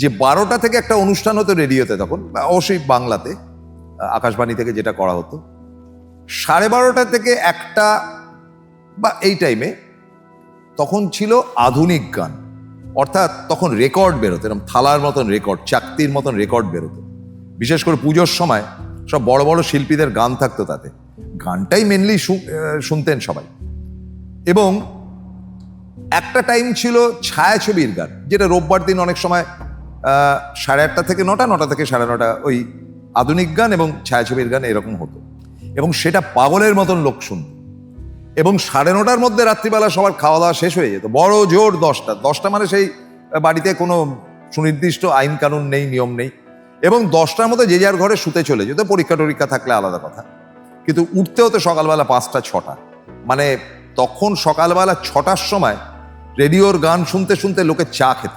যে বারোটা থেকে একটা অনুষ্ঠান হতো রেডিওতে তখন, অবশ্যই বাংলাতে, আকাশবাণী থেকে যেটা করা হতো। সাড়ে বারোটা থেকে একটা বা এই টাইমে তখন ছিল আধুনিক গান। অর্থাৎ তখন রেকর্ড বেরোতো এরকম থালার মতন রেকর্ড চাকতির মতন রেকর্ড বেরোতো। বিশেষ করে পুজোর সময় সব বড় বড় শিল্পীদের গান থাকতো তাতে। গানটাই মেনলি শুনতেন সবাই। এবং একটা টাইম ছিল ছায়াছবির গান, যেটা রোববার দিন অনেক সময় সাড়ে আটটা থেকে নটা নটা থেকে সাড়ে নটা ওই আধুনিক গান এবং ছায়াছবির গান এরকম হতো। এবং সেটা পাগলের মতন লোক শুনত। এবং সাড়ে নটার মধ্যে রাত্রিবেলা সবার খাওয়া দাওয়া শেষ হয়ে যেত। বড় জোর দশটা। দশটা মানে সেই বাড়িতে কোনো সুনির্দিষ্ট আইন কানুন নেই, নিয়ম নেই। এবং দশটার মধ্যে যে যার ঘরে শুতে চলে যেত, পরীক্ষা টরীক্ষা থাকলে আলাদা কথা। কিন্তু উঠতে হতো সকালবেলা পাঁচটা, ছটা। মানে তখন সকালবেলা ছটার সময় রেডিওর গান শুনতে শুনতে লোকে চা খেত।